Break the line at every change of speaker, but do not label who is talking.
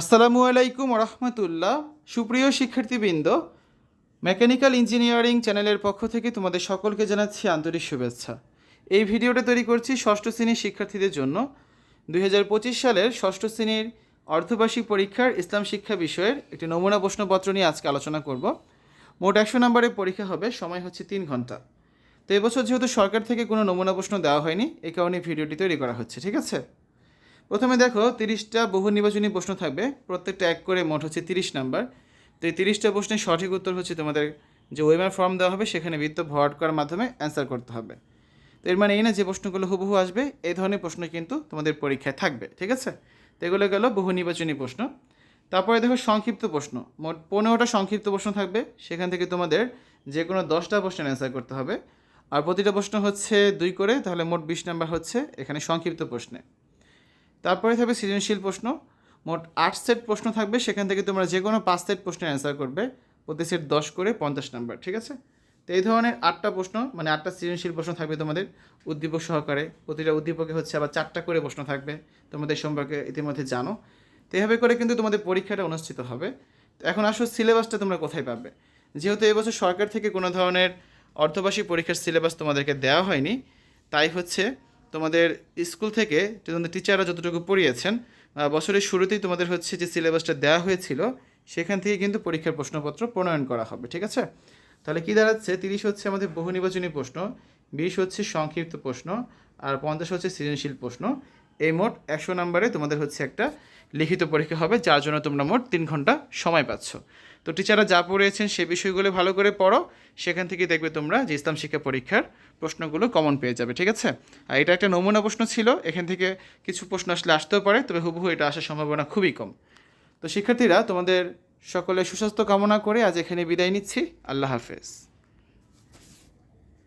আসসালামু আলাইকুম রহমতুল্লাহ সুপ্রিয় শিক্ষার্থীবৃন্দ, মেকানিক্যাল ইঞ্জিনিয়ারিং চ্যানেলের পক্ষ থেকে তোমাদের সকলকে জানাচ্ছি আন্তরিক শুভেচ্ছা। এই ভিডিওটা তৈরি করছি ষষ্ঠ শ্রেণির শিক্ষার্থীদের জন্য। দুই হাজার পঁচিশ সালের ষষ্ঠ শ্রেণির অর্ধবার্ষিক পরীক্ষার ইসলাম শিক্ষা বিষয়ের একটি নমুনা প্রশ্নপত্র নিয়ে আজকে আলোচনা করব। মোট একশো নম্বরের পরীক্ষা হবে, সময় হচ্ছে তিন ঘণ্টা। তো এবছর যেহেতু সরকার থেকে কোনো নমুনা প্রশ্ন দেওয়া হয়নি এই কারণে ভিডিওটি তৈরি করা হচ্ছে, ঠিক আছে? প্রথমে দেখো, তিরিশটা বহু নির্বাচনী প্রশ্ন থাকবে। প্রত্যেকটা এক করে মোট হচ্ছে তিরিশ নাম্বার। তো এই তিরিশটা প্রশ্নের সঠিক উত্তর হচ্ছে তোমাদের যে ওয়েমার ফর্ম দেওয়া হবে, সেখানে বৃত্ত ভরাট করার মাধ্যমে অ্যান্সার করতে হবে। তো এর মানে এই না যে প্রশ্নগুলো হুবহু আসবে, এই ধরনের প্রশ্ন কিন্তু তোমাদের পরীক্ষায় থাকবে, ঠিক আছে? তো এগুলো গেল বহু নির্বাচনী প্রশ্ন। তারপরে দেখো সংক্ষিপ্ত প্রশ্ন। মোট পনেরোটা সংক্ষিপ্ত প্রশ্ন থাকবে, সেখান থেকে তোমাদের যে কোনো দশটা প্রশ্নের অ্যান্সার করতে হবে। আর প্রতিটা প্রশ্ন হচ্ছে দুই করে, তাহলে মোট বিশ নাম্বার হচ্ছে এখানে সংক্ষিপ্ত প্রশ্নে। তারপরে থাকবে সৃজনশীল প্রশ্ন। মোট আট সেট প্রশ্ন থাকবে, সেখান থেকে তোমরা যে কোনো পাঁচ সেট প্রশ্নের অ্যান্সার করবে। প্রতি সেট দশ করে পঞ্চাশ নাম্বার, ঠিক আছে? তো এই ধরনের আটটা প্রশ্ন মানে আটটা সৃজনশীল প্রশ্ন থাকবে তোমাদের উদ্দীপক সহকারে। প্রতিটা উদ্দীপকে হচ্ছে আবার চারটা করে প্রশ্ন থাকবে, তোমাদের সম্পর্কে ইতিমধ্যে জানো। তো এভাবে করে কিন্তু তোমাদের পরীক্ষাটা অনুষ্ঠিত হবে। তো এখন আসো সিলেবাসটা তোমরা কোথায় পাবে। যেহেতু এবছর সরকার থেকে কোনো ধরনের অর্ধবার্ষিক পরীক্ষার সিলেবাস তোমাদেরকে দেওয়া হয়নি, তাই হচ্ছে তোমাদের স্কুল থেকে তোমাদের টিচাররা যতটুকু পড়িয়েছেন বছরের শুরুতেই তোমাদের হচ্ছে যে সিলেবাসটা দেওয়া হয়েছিল, সেখান থেকে কিন্তু পরীক্ষার প্রশ্নপত্র প্রণয়ন করা হবে, ঠিক আছে? তাহলে কী দাঁড়াচ্ছে? তিরিশ হচ্ছে আমাদের বহু নির্বাচনী প্রশ্ন, বিশ হচ্ছে সংক্ষিপ্ত প্রশ্ন, আর পঞ্চাশ হচ্ছে সৃজনশীল প্রশ্ন। এই মোট একশো নম্বরে তোমাদের হচ্ছে একটা লিখিত পরীক্ষা হবে, যার জন্য তোমরা মোট তিন ঘণ্টা সময় পাচ্ছ। তো টিচাররা যা পড়িয়েছেন সে বিষয়গুলো ভালো করে পড়ো, সেখান থেকে দেখবে তোমরা যে ইসলাম শিক্ষা পরীক্ষার প্রশ্নগুলো কমন পেয়ে যাবে, ঠিক আছে? আর এটা একটা নমুনা প্রশ্ন ছিল, এখান থেকে কিছু প্রশ্ন আসলে আসতেও পারে, তবে হুবহু এটা আসার সম্ভাবনা খুবই কম। তো শিক্ষার্থীরা তোমাদের সকলে সুস্বাস্থ্য কামনা করে আজ এখানে বিদায় নিচ্ছি, আল্লাহ হাফেজ।